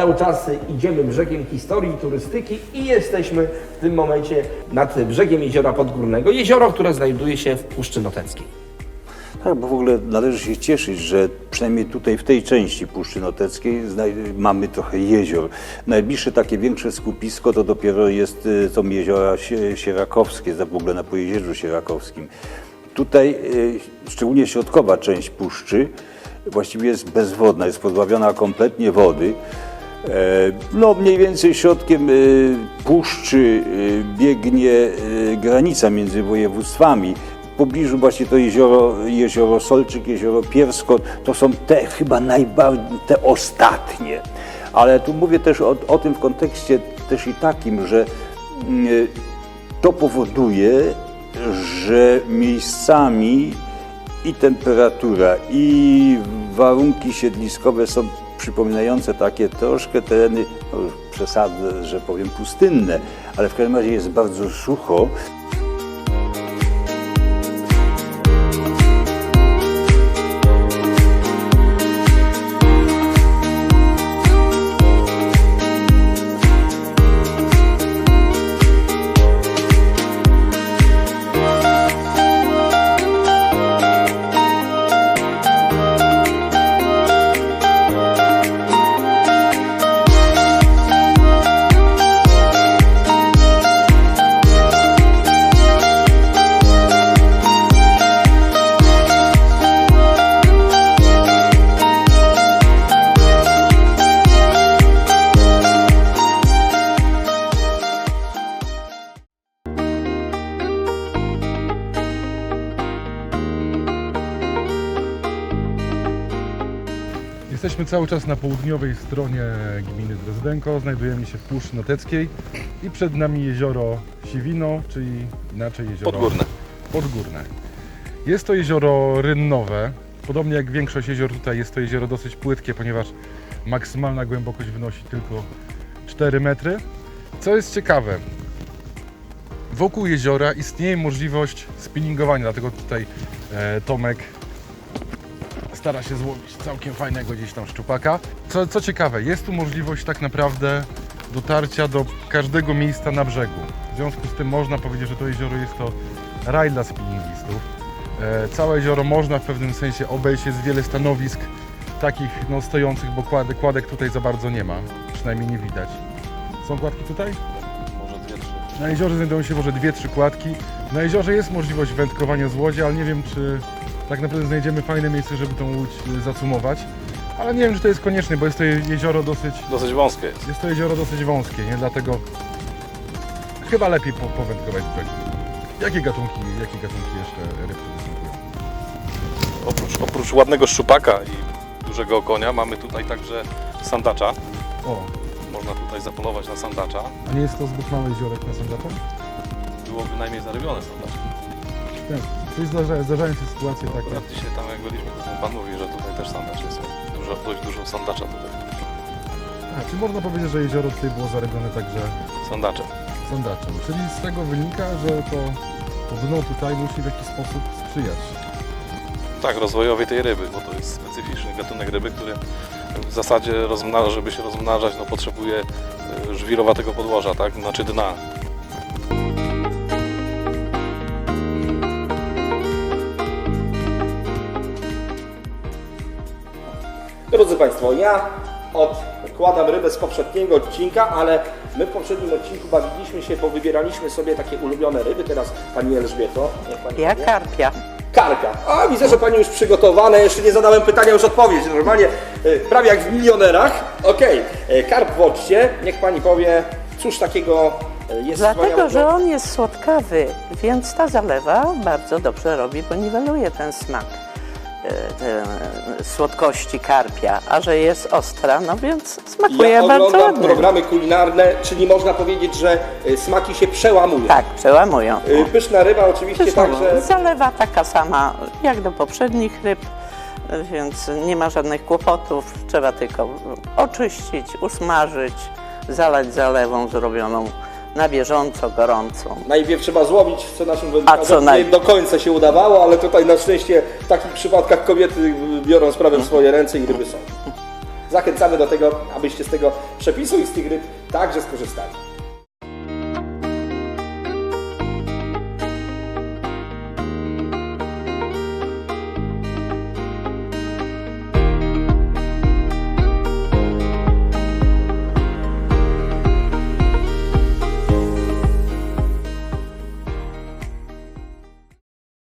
Cały czas idziemy brzegiem historii, turystyki i jesteśmy w tym momencie nad brzegiem Jeziora Podgórnego. Jezioro, które znajduje się w Puszczy Noteckiej. Tak, bo w ogóle należy się cieszyć, że przynajmniej tutaj w tej części Puszczy Noteckiej mamy trochę jezior. Najbliższe takie większe skupisko to dopiero jest, y, są jeziora Sie- sierakowskie, w ogóle na Pojezierzu Sierakowskim. Tutaj y, szczególnie środkowa część puszczy właściwie jest bezwodna, jest pozbawiona kompletnie wody. E, No, mniej więcej środkiem y, puszczy y, biegnie granica między województwami. W pobliżu właśnie to jezioro, jezioro Solczyk, jezioro Piersko, to są te chyba najbardziej, te ostatnie. Ale tu mówię też o, o tym w kontekście też i takim, że y, to powoduje, że miejscami i temperatura, i warunki siedliskowe są przypominające takie troszkę tereny, no że powiem pustynne, ale w każdym razie jest bardzo sucho. Jesteśmy cały czas na południowej stronie gminy Drezdenko. Znajdujemy się w Puszczy Noteckiej i przed nami jezioro Siwino, czyli inaczej jezioro Podgórne. Podgórne. Jest to jezioro rynnowe. Podobnie jak większość jezior tutaj jest to jezioro dosyć płytkie, ponieważ maksymalna głębokość wynosi tylko 4 metry. Co jest ciekawe, wokół jeziora istnieje możliwość spinningowania, dlatego tutaj e, Tomek stara się złowić całkiem fajnego gdzieś tam szczupaka. Co, co ciekawe, jest tu możliwość tak naprawdę dotarcia do każdego miejsca na brzegu. W związku z tym można powiedzieć, że to jezioro jest to raj dla spinningistów. E, całe jezioro można w pewnym sensie obejść, jest wiele stanowisk takich no, stojących, bo kładek, kładek tutaj za bardzo nie ma, przynajmniej nie widać. Są kładki tutaj? Może dwie, trzy. Na jeziorze znajdują się może dwie, trzy kładki. Na jeziorze jest możliwość wędkowania z łodzi, ale nie wiem, czy tak naprawdę znajdziemy fajne miejsce, żeby tą łódź y, zacumować. Ale nie wiem, czy to jest konieczne, bo jest to je- jezioro dosyć, Dosyć wąskie jest. jest to jezioro dosyć wąskie, nie? Dlatego chyba lepiej po, powędkować z brzegu. Jakie gatunki, jakie gatunki jeszcze ryb? Oprócz, oprócz ładnego szczupaka i dużego okonia mamy tutaj także sandacza. O, Można tutaj zapolować na sandacza. a nie jest to zbyt mały jeziorek na sądacza? Było bynajmniej zarybione sandacz. Tak. Czyli zdarza, zdarzają się sytuacje takie. Akurat dzisiaj tam jak byliśmy, to ten pan mówi, że tutaj też sandacz jest. Dużo, dość dużo sandacza tutaj. A, czy można powiedzieć, że jezioro tutaj było zarybione także Sandaczem. sondaczem. Czyli z tego wynika, że to, to dno tutaj musi w jakiś sposób sprzyjać. Tak, rozwojowi tej ryby, bo to jest specyficzny gatunek ryby, który w zasadzie, rozmnaża, żeby się rozmnażać, no, potrzebuje e, żwirowatego podłoża, tak? Znaczy dna. Drodzy Państwo, ja odkładam rybę z poprzedniego odcinka, ale my w poprzednim odcinku bawiliśmy się, bo wybieraliśmy sobie takie ulubione ryby. Teraz Pani Elżbieto, niech Pani Ja powie. karpia. Karpia. A widzę, że Pani już przygotowane. Jeszcze nie zadałem pytania, już odpowiedź. Normalnie y, prawie jak w milionerach. Okej, y, karp w oczcie. Niech Pani powie, cóż takiego y, jest Dlatego, wspaniałego? że on jest słodkawy, więc ta zalewa bardzo dobrze robi, bo niweluje ten smak słodkości karpia, a że jest ostra, no więc smakuje Ja bardzo ładnie. programy kulinarne, czyli można powiedzieć, że y, smaki się przełamują. Tak, przełamują. Y, Pyszna ryba oczywiście Pyszna. także... Zalewa taka sama jak do poprzednich ryb, więc nie ma żadnych kłopotów. Trzeba tylko oczyścić, usmażyć, zalać zalewą zrobioną na bieżąco, gorącą. Najpierw trzeba złowić, co naszym co wędkarzom nie naj- do końca się udawało, ale tutaj na szczęście w takich przypadkach kobiety biorą sprawę w swoje ręce i ryby są. zachęcamy do tego, abyście z tego przepisu i z tych ryb także skorzystali.